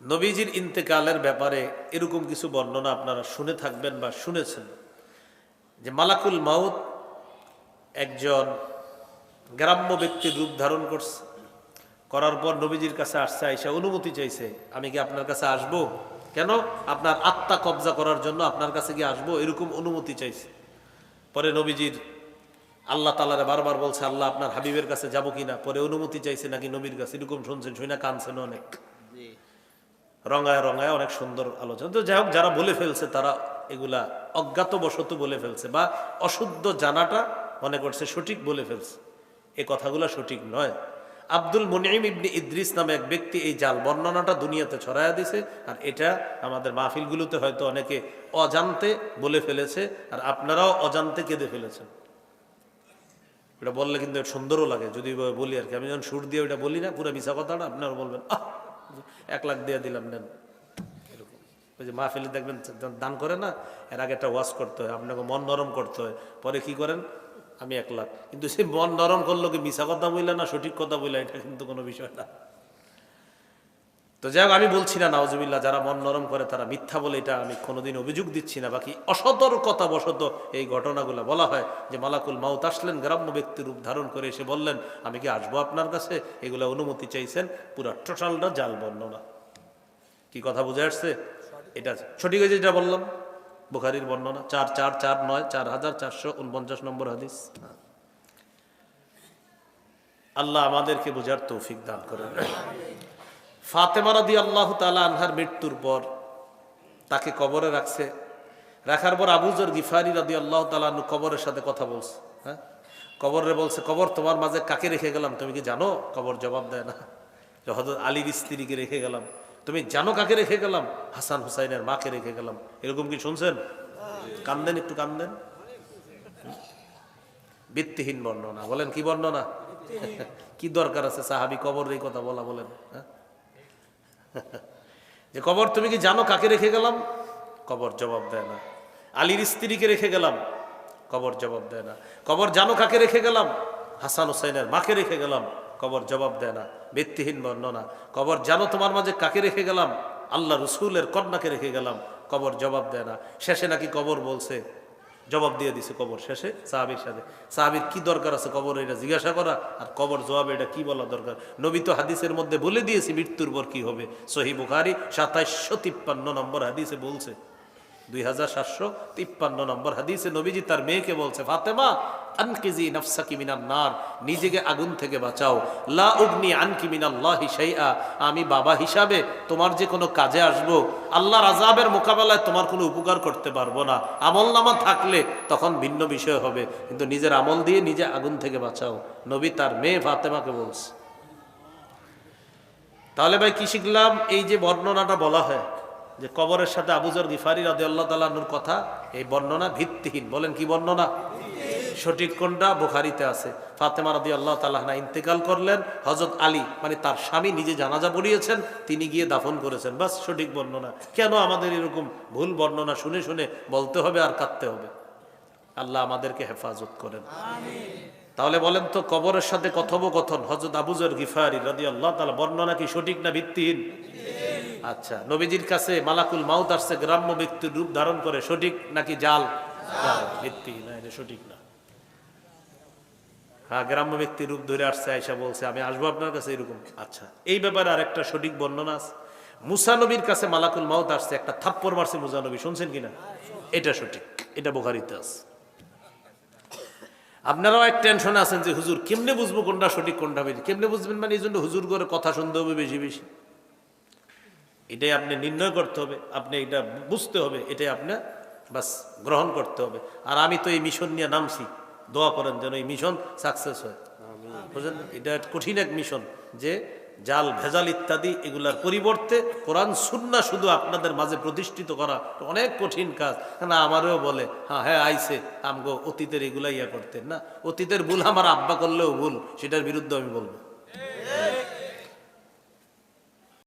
নবীজির ইন্তেকালের ব্যাপারে এরকম কিছু বর্ণনা আপনারা শুনে থাকবেন বা শুনেছেন। যে মালাকুল মাউত একজন গ্রাম্য ব্যক্তির রূপ ধারণ করছে। করার পর নবীজির কাছে আসছে আইসা অনুমতি চাইছে, আমি কি আপনার কাছে আসব? কেন? আপনার আত্মা কবজা করার জন্য আপনার কাছে কি আসব? এরকম অনুমতি চাইছে। পরে নবীজির আল্লাহ তালারে বারবার বলছে, আল্লাহ আপনার হাবিবের কাছে যাব কিনা? পরে অনুমতি চাইছে নাকি নবীর কাছে। এরকম শুনছেন শুনে কানছেন অনেক। রঙায় রঙায় অনেক সুন্দর আলোচনা। তো যাই হোক, যারা বলে ফেলছে তারা এগুলা অজ্ঞাতবশত বলে ফেলছে বা অশুদ্ধ জানাটা মনে করছে সঠিক বলে ফেলছে। এ কথাগুলো সঠিক নয়। আব্দুল মনিম ইবনি ইদ্রিস নামে এক ব্যক্তি এই জাল বর্ণনাটা দুনিয়াতে ছড়াইয়া দিছে, আর এটা আমাদের মাহফিলগুলোতে হয়তো অনেকে অজান্তে বলে ফেলেছে, আর আপনারাও অজান্তে কেঁদে ফেলেছেন। এটা বললে কিন্তু সুন্দরও লাগে, যদি বলি আর কি। আমি যখন সুর দিয়ে ওটা বলি না, পুরো মিশা কথাটা আপনারা বলবেন, আহ! এক লাখ দিয়ে দিলাম, নেন। এরকম। ওই যে মাহফিলে দেখবেন দান করে না, এর আগে একটা ওয়াশ করতে হয়, আপনাকে মন নরম করতে হয়। পরে কি করেন? আমি এক লাখ। কিন্তু সে মন নরম করল কি মিশা কথা বললে না সঠিক কথা বললে এটা কিন্তু কোনো বিষয় না। তো যাই আমি বলছি না নাওজুবিল্লাহ যারা মন নরম করে তারা মিথ্যা বলে এটা আমি কোনোদিন অভিযোগ দিচ্ছি না। বাকি অসতর্কতা বশত এই ঘটনাগুলো বলা হয় যে মালাকুল মাউত আসলেন, গ্রাম্য ব্যক্তির রূপ ধারণ করে এসে বললেন, আমি কি আসব আপনার কাছে? এগুলো অনুমতি চাইছেন, পুরো টোটালটা জাল বর্ণনা। কি কথা বুঝে আসছে? এটা সঠিক হয়েছে যেটা বললাম? বুখারির বর্ণনা, চার চার চার নয়, চার হাজার চারশো উনপঞ্চাশ নম্বর হাদিস। আল্লাহ আমাদেরকে বোঝার তৌফিক দান করেন। ফাতেমা রাদি আল্লাহ তালা আনহার মৃত্যুর পর তাকে কবরে রাখছে। রাখার পর আবুজর গিফারি রাদি আল্লাহ তালা কবরের সাথে কথা বলছে হ্যাঁ? কবরে বলছে, কবর তোমার মাঝে কাকে রেখে গেলাম? তুমি কি জানো? কবর জবাব দেয় না। হজরত আলীর স্ত্রীকে রেখে গেলাম। তুমি জানো কাকে রেখে গেলাম? হাসান হুসাইনের মাকে রেখে গেলাম। এরকম কি শুনছেন? কান্দেন, একটু কান্দেন। ভিত্তিহীন বর্ণনা। বলেন, কি বর্ণনা? কি দরকার আছে সাহাবি কবর এই কথা বলা বলেন হ্যাঁ? যে কবর, তুমি কি জানো কাকে রেখে গেলাম? কবর জবাব দেয় না। আলীর স্ত্রীকে রেখে গেলাম। কবর জবাব দেয় না। কবর জানো কাকে রেখে গেলাম? হাসান হুসাইনের মাকে রেখে গেলাম। কবর জবাব দেয় না। ভিত্তিহীন বর্ণনা। কবর জানো তোমার মাঝে কাকে রেখে গেলাম? আল্লাহ রসুলের কন্যাকে রেখে গেলাম। কবর জবাব দেয় না। শেষে নাকি কবর বলছে জবাব দিয়ে দিছে কবর শেষে সাহাবির সাথে। সাহাবির কি দরকার আছে কবর এটা জিজ্ঞাসা করা আর কবর জবাব এটা কি বলা দরকার? নবী তো হাদিসের মধ্যে বলে দিয়েছি মৃত্যুর পর কি হবে। সহি বুখারি সাতাইশশো তিপ্পান্ন নম্বর হাদিসে বলছে আমি বাবা হিসাবে তোমার যে কোনো কাজে আসব। আল্লাহর আজাবের মোকাবেলায় তোমার কোনো উপকার করতে পারব না। আমল নামা থাকলে তখন ভিন্ন বিষয় হবে, কিন্তু নিজের আমল দিয়ে নিজে আগুন থেকে বাঁচাও। নবী তার মেয়ে ফাতেমাকে বলছে। তাহলে ভাই কি শিখলাম? এই যে বর্ণনাটা বলা হয় যে কবরের সাথে আবুজর গিফারি রাদে আল্লাহ তালানুর কথা এই বর্ণনা ভিত্তিহীন। বলেন কি বর্ণনা? সঠিক কোনটা? বুখারিতে আছে। ফাতেমা রাদি আল্লাহ তালাহনা ইন্তেকাল করলেন হজরত আলী মানে তার স্বামী নিজে জানাজা পড়িয়েছেন তিনি গিয়ে দাফন করেছেন। বাস সঠিক বর্ণনা। কেন আমাদের এরকম ভুল বর্ণনা শুনে শুনে বলতে হবে আর কাঁদতে হবে? আল্লাহ আমাদেরকে হেফাজত করেন। তাহলে বলেন তো কবরের সাথে কথোপকথন হজরত আবুজর গিফারি রাদি আল্লাহ তালা বর্ণনা কি সঠিক না ভিত্তিহীন? আচ্ছা নবীজির কাছে মালাকুল মাউত আসছে, গ্রাম্য ব্যক্তির রূপ ধারণ করে, সঠিক নাকি জাল? ভিত্তিহীন না, এটা সঠিক না। হ্যাঁ গ্রাম্য ব্যক্তির রূপ ধরে আসছে আয়সা বলছে, আমি আসব আপনার কাছে এরকম। আচ্ছা এই ব্যাপারে আরেকটা সঠিক বর্ণনা আছে। মুসানবীর কাছে মালাকুল মাউত আসছে, একটা থাপ্পড় মারছে মুসানবী শুনছেন কিনা? এটা সঠিক, এটা বোখারিতে আছে। আপনারাও এক টেনশনে আছেন যে হুজুর কেমনে বুঝব কোনটা সঠিক, কোনটা বেশি কেমনে বুঝবেন? মানে এই জন্য হুজুর করে কথা শুনতে হবে বেশি বেশি। এটাই আপনি নির্ণয় করতে হবে আপনি এটা বুঝতে হবে এটাই আপনার বাস গ্রহণ করতে হবে। আর আমি তো এই মিশন নিয়ে নামছি দোয়া করেন যেন এই মিশন সাকসেস হয়। বুঝলেন? এটা কঠিন এক মিশন যে জাল ভেজাল ইত্যাদি এগুলার পরিবর্তে কোরআন সুন্না শুধু আপনাদের মাঝে প্রতিষ্ঠিত করা অনেক কঠিন কাজ। না আমারও বলে হ্যাঁ হ্যাঁ আইসে আমগো অতীতের এগুলা ইয়া করতেন না। অতীতের ভুল আমার আব্বা করলেও ভুল সেটার বিরুদ্ধে আমি বলব।